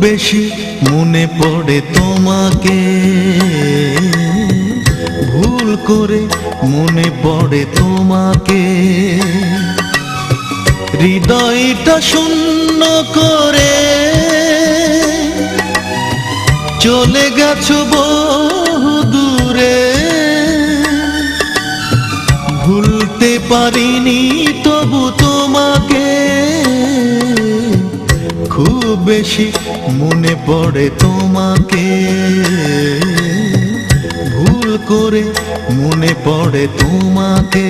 বেশি মনে পড়ে তোমাকে। ভুল করে মনে পড়ে তোমাকে। হৃদয়টা শূন্য করে। চলে গেছো বহু দূরে। ভুলতে পারিনি বেশি মনে পড়ে তোমাকে। ভুল করে মনে পড়ে তোমাকে।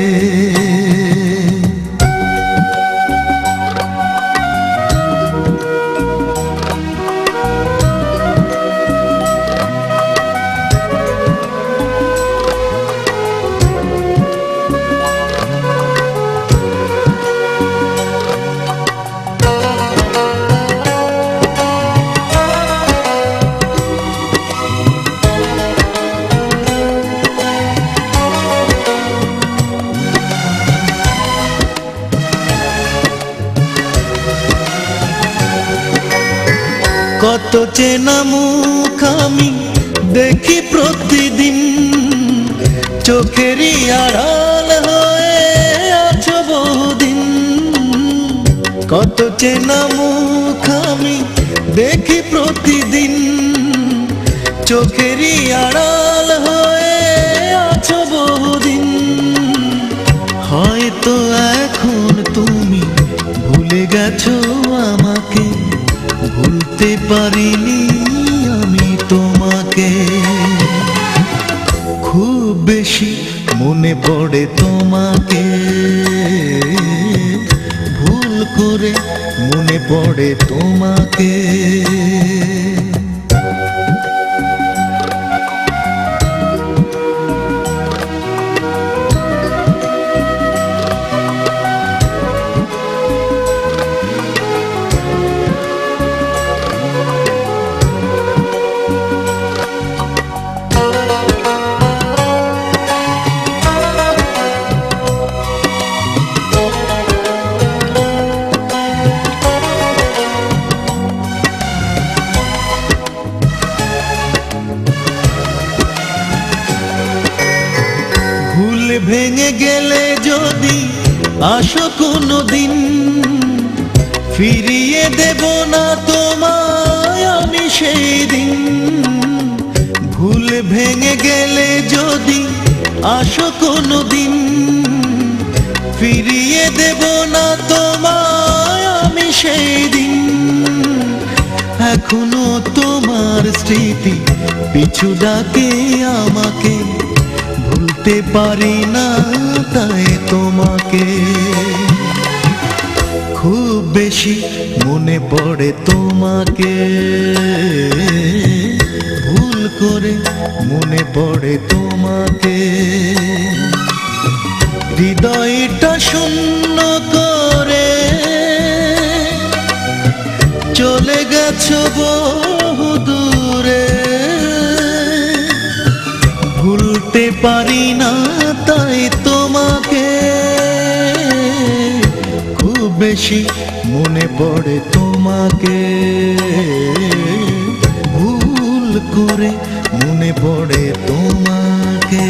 কত চেনা মুখ আমি দেখি প্রতিদিন। চোখেরই আড়াল হয়ে আছো বহুদিন। কত চেনা মুখ আমি দেখি প্রতিদিন। চোখেরই আড়াল হয়ে আছো বহুদিন। হয়তো এখন তুমি ভুলে গেছো আমাকে। ভুলতে পারিনি আমি তোমাকে। খুব বেশি মনে পড়ে তোমাকে। ভুল করে মনে পড়ে তোমাকে। ভেঙে গেলে যদি আসো কোনো দিন ফিরিয়ে দেব না তোমায় আমি সেই দিন ভুল ভেঙে গেলে যদি আসো কোনো দিন ফিরিয়ে দেব না তোমায় আমি সেই দিন এখনও তোমার স্মৃতি পিছু ডাকে আমাকে ভুলতে পারি না, তাই তোমাকে। খুব বেশি মনে পড়ে তোমাকে। ভুল করে মনে পড়ে তোমাকে। হৃদয়টা শূন্য করে চলে গেছো বহু দূরে। ভুলতে পারি না, তাই তোমাকে খুব বেশি মনে পড়ে তোমাকে। ভুল করে মনে পড়ে তোমাকে।